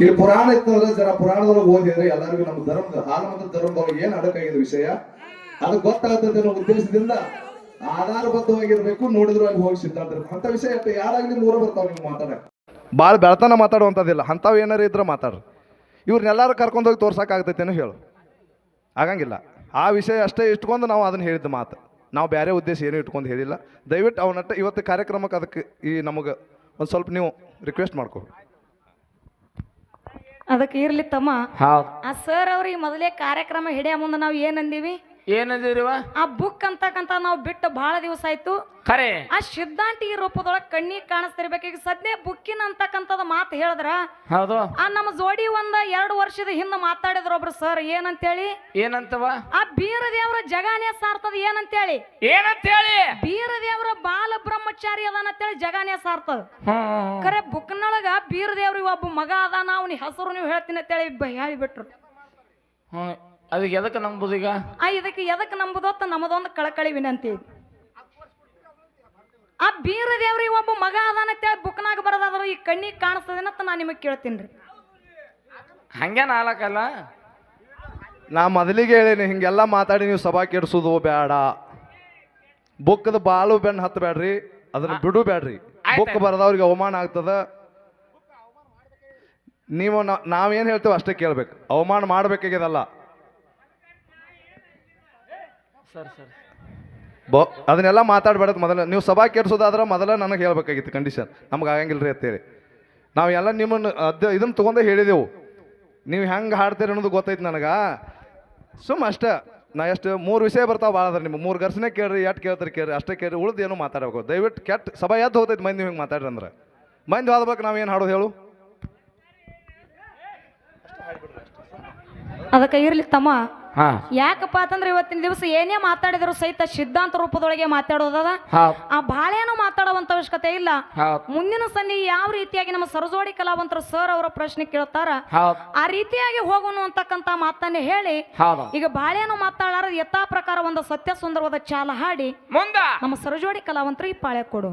ಇಲ್ಲಿ ಪುರಾಣ ಇತ್ತಂದ್ರೆ ಜನ ಪುರಾಣದೊಳಗೆ ಓದಿದ್ರೆ ಎಲ್ಲರಿಗೂ ನಮ್ಮ ಧರ್ಮದ ಹಾಲು ಮತ್ತು ಧರ್ಮದೊಳಗೆ ಏನ್ ಅಡಕಾಗಿದೆ ವಿಷಯ? ಅದು ಗೊತ್ತಾಗ್ತದೆ ಅನ್ನೋ ಉದ್ದೇಶದಿಂದ ಆಧಾರಬದ್ಧವಾಗಿರ್ಬೇಕು, ನೋಡಿದ್ರು ಅಲ್ಲಿ ಹೋಗಿ ಸಿದ್ಧಾಂತ. ಅಂತ ವಿಷಯ ಯಾರಾಗ್ಲಿ ಮೂರ ಬರ್ತಾವ ನೀವು ಮಾತಾಡಕ್ ಭಾಳ ಬೆಳತನ ಮಾತಾಡುವಂಥದ್ದಿಲ್ಲ. ಅಂಥವು ಏನಾರು ಇದ್ರೆ ಮಾತಾಡ್ರಿ. ಇವ್ರನ್ನೆಲ್ಲರೂ ಕರ್ಕೊಂಡೋಗಿ ತೋರ್ಸಕ್ಕಾಗ್ತೈತೇನೋ ಹೇಳು. ಆಗಂಗಿಲ್ಲ. ಆ ವಿಷಯ ಅಷ್ಟೇ ಇಟ್ಕೊಂಡು ನಾವು ಅದನ್ನು ಹೇಳಿದ ಮಾತು. ನಾವು ಬೇರೆ ಉದ್ದೇಶ ಏನೂ ಇಟ್ಕೊಂಡು ಹೇಳಿಲ್ಲ. ದಯವಿಟ್ಟು ಅವನಟ್ಟ ಇವತ್ತು ಕಾರ್ಯಕ್ರಮಕ್ಕೆ ಅದಕ್ಕೆ ಈ ನಮಗೆ ಒಂದು ಸ್ವಲ್ಪ ನೀವು ರಿಕ್ವೆಸ್ಟ್ ಮಾಡ್ಕೋ ಅದಕ್ಕೆ ಇರ್ಲಿ ತಮ್ಮ. ಹೌದು. ಆ ಸರ್ ಅವ್ರಿಗೆ ಮೊದಲೇ ಕಾರ್ಯಕ್ರಮ ಹಿಡಿಯ ಮುಂದೆ ನಾವು ಏನಂದೀವಿ? ಏನಂದಿರಿವ ಆ ಬುಕ್ ಅಂತಕ್ಕಂತ ನಾವು ಬಿಟ್ಟು ಬಹಳ ದಿವಸ ಆಯ್ತು. ಖರೆ. ಆ ಸಿದ್ಧಾಂತಿ ರೂಪದೊಳಗ ಕಣ್ಣಿಗೆ ಕಾಣಿಸ್ತಿರ್ಬೇಕು. ಈಗ ಸದ್ಯ ಬುಕ್ಕಿನ ಅಂತಕ್ಕಂಥದ್ದು ಮಾತು ಹೇಳಿದ್ರ? ಹೌದು. ಆ ನಮ್ಮ ಜೋಡಿ ಒಂದ ಎರಡು ವರ್ಷದ ಹಿಂದೆ ಮಾತಾಡಿದ್ರು ಒಬ್ರು ಸರ್ ಏನಂತೇಳಿ? ಏನಂತವ? ಆ ಬೀರದೇವ್ರ ಜ ಸಾರ್ತದ ಏನಂತೇಳಿ? ಏನಂತ ಹೇಳಿ ಬೀರ ದೇವರ ಬಾಲ ಬ್ರಹ್ಮಚಾರಿ ಅದಾನಂತೇಳಿ ಜಗಾನೇ ಸಾರ್ತದ. ಖರೆ ಬುಕ್ನೊಳಗ ಬೀರ ದೇವ್ರಿಗೆ ಒಬ್ಬ ಮಗ ಅದಾನ ಅವನ ಹೆಸರು ನೀವು ಹೇಳ್ತೀನಿ ಅಂತೇಳಿ ಹೇಳಿಬಿಟ್ರು ಹ್ಮ್ ಅದಕ್ಕೆ ಎದಕ್ಕೆ ನಂಬುದು ಈಗ? ಆ ಇದಕ್ಕೆ ಎದಕ್ಕೆ ನಂಬುದತ್ತ ನಮ್ಮದೊಂದು ಕಳಕಳಿ ವಿನಂತಿ. ಆ ಬೀರ ದೇವ್ರಿಗೆ ಒಬ್ಬ ಮಗ ಅದಾನಂತೇಳಿ ಬುಕ್ನಾಗ ಬರೋದಾದ್ರೆ ಈ ಕಣ್ಣಿಗೆ ಕಾಣಿಸ್ತದೇನಂತ ನಾನು ನಿಮಗೆ ಕೇಳ್ತೀನಿ ರೀ. ಹಂಗೆ ನಾಲ್ಕಲ್ಲ ನಾ ಮೊದಲಿಗೆ ಹೇಳೀನಿ ಹಿಂಗೆಲ್ಲ ಮಾತಾಡಿ ನೀವು ಸಭಾ ಕೆಡಿಸೋದು ಬೇಡ ಬುಕ್ಕದ ಬಾಳು ಬೆನ್ನು ಹತ್ತಬೇಡ್ರಿ ಅದನ್ನ ಬಿಡು ಬೇಡ್ರಿ ಬುಕ್ ಬರೆದವ್ರಿಗೆ ಅವಮಾನ ಆಗ್ತದ. ನೀವು ನಾವೇನು ಹೇಳ್ತೇವೆ ಅಷ್ಟೇ ಕೇಳ್ಬೇಕು. ಅವಮಾನ ಮಾಡ್ಬೇಕಾಗ್ಯದಲ್ಲ. Sir sir. ಬೊ ಅದನ್ನೆಲ್ಲ ಮಾತಾಡ್ಬೇಡದು ಮೊದಲ. ನೀವು ಸಭಾ ಕೆಡಿಸೋದಾದ್ರೆ ಮೊದಲ ನನಗೆ ಹೇಳ್ಬೇಕಾಗಿತ್ತು ಕಂಡೀಷನ್ ನಮ್ಗೆ ಆಗಂಗಿಲ್ಲ ರೀ ಅಂತೇಳಿ. ನಾವು ಎಲ್ಲ ನಿಮ್ಮನ್ನು ಅದ ಇದನ್ನು ತೊಗೊಂಡೇ ಹೇಳಿದೆವು. ನೀವು ಹೆಂಗೆ ಹಾಡ್ತೀರಿ ಅನ್ನೋದು ಗೊತ್ತೈತೆ ನನಗೆ. ಸುಮ್ಮ ಅಷ್ಟೇ. ನಾ ಎಷ್ಟು ಮೂರು ವಿಷಯ ಬರ್ತಾವೆ ಭಾಳ ಅದ್ರ ನಿಮ್ಗೆ. ಮೂರು ಗರ್ಸನೆ ಕೇಳ್ರಿ ಎಷ್ಟು ಕೇಳ್ತಾರೆ ಕೇಳ್ರಿ ಅಷ್ಟೇ ಕೇಳ್ರಿ ಉಳ್ದು ಏನು ಮಾತಾಡಬೇಕು. ದಯವಿಟ್ಟು ಕೆಟ್ಟ ಸಭಾ ಎದ್ದು ಹೋಗ್ತೈತೆ ಮಂದಿ ಹಿಂಗೆ ಮಾತಾಡ್ರಿ ಅಂದ್ರೆ. ಮಂದಿ ಹೋದ್ಬೇಕು ನಾವು ಏನು ಹಾಡೋದು ಹೇಳು? ಅದಕ್ಕೆ ಇರ್ಲಿ ತಮ್ಮ. ಹಾ. ಯಾಕಪ್ಪ ಅಂತಂದ್ರೆ ಇವತ್ತಿನ ದಿವಸ ಏನೇ ಮಾತಾಡಿದ್ರು ಸಹಿತ ಸಿದ್ಧಾಂತ ರೂಪದೊಳಗೆ ಮಾತಾಡೋದದ? ಆ ಬಾಳೇನು ಮಾತಾಡುವಂತ ಅವಶ್ಯಕತೆ ಇಲ್ಲ. ಮುಂದಿನ ಸಂಧಿ ಯಾವ ರೀತಿಯಾಗಿ ನಮ್ಮ ಸರಜೋಡಿ ಕಲಾವಂತರ ಸರ್ ಅವರ ಪ್ರಶ್ನೆ ಕೇಳ್ತಾರ? ಆ ರೀತಿಯಾಗಿ ಹೋಗೋಣ ಅಂತಕ್ಕಂತ ಮಾತನ್ನೇ ಹೇಳಿ ಈಗ ಬಾಳೆಯನ್ನು ಮಾತಾಡಾರ ಯಥಾ ಪ್ರಕಾರ ಒಂದು ಸತ್ಯ ಸುಂದರವಾದ ಚಾಲ ಹಾಡಿ ನಮ್ಮ ಸರಜೋಡಿ ಕಲಾವಂತರು ಈ ಪಾಳೆ ಕೊಡು.